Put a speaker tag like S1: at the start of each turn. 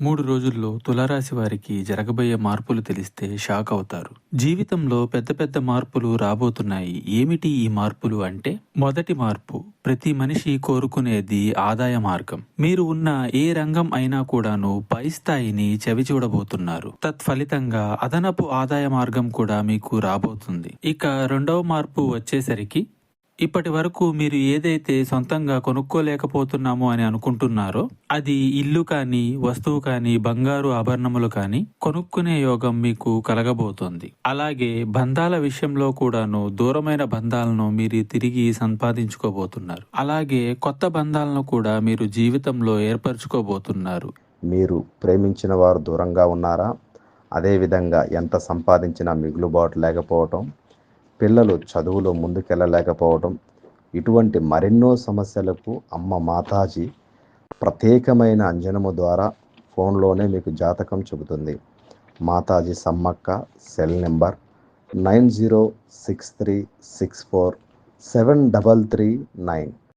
S1: మూడు రోజుల్లో తులారాశి వారికి జరగబోయే మార్పులు తెలిస్తే షాక్ అవుతారు. జీవితంలో పెద్ద పెద్ద మార్పులు రాబోతున్నాయి. ఏమిటి ఈ మార్పులు అంటే? మొదటి మార్పు ప్రతి మనిషి కోరుకునేది ఆదాయ మార్గం. మీరు ఉన్న ఏ రంగం అయినా కూడాను పై స్థాయిని చవి చూడబోతున్నారు. తత్ఫలితంగా అదనపు ఆదాయ మార్గం కూడా మీకు రాబోతుంది. ఇక రెండవ మార్పు వచ్చేసరికి ఇప్పటి వరకు మీరు ఏదైతే సొంతంగా కొనుక్కోలేకపోతున్నామో అని అనుకుంటున్నారో అది ఇల్లు కానీ వస్తువు కానీ బంగారు ఆభరణములు కానీ కొనుక్కునే యోగం మీకు కలగబోతోంది. అలాగే బంధాల విషయంలో కూడాను దూరమైన బంధాలను మీరు తిరిగి సంపాదించుకోబోతున్నారు. అలాగే కొత్త బంధాలను కూడా మీరు జీవితంలో ఏర్పరచుకోబోతున్నారు.
S2: మీరు ప్రేమించిన వారు దూరంగా ఉన్నారా? అదేవిధంగా ఎంత సంపాదించినా మిగులుబాటు లేకపోవటం పిల్లలు చదువులో ముందుకెళ్ళలేకపోవటం ఇటువంటి మరెన్నో సమస్యలకు అమ్మ మాతాజీ ప్రత్యేకమైన అంజనము ద్వారా ఫోన్లోనే మీకు జాతకం చెబుతుంది. Mataji Sammakka cell number nine zero six three six four seven double three nine.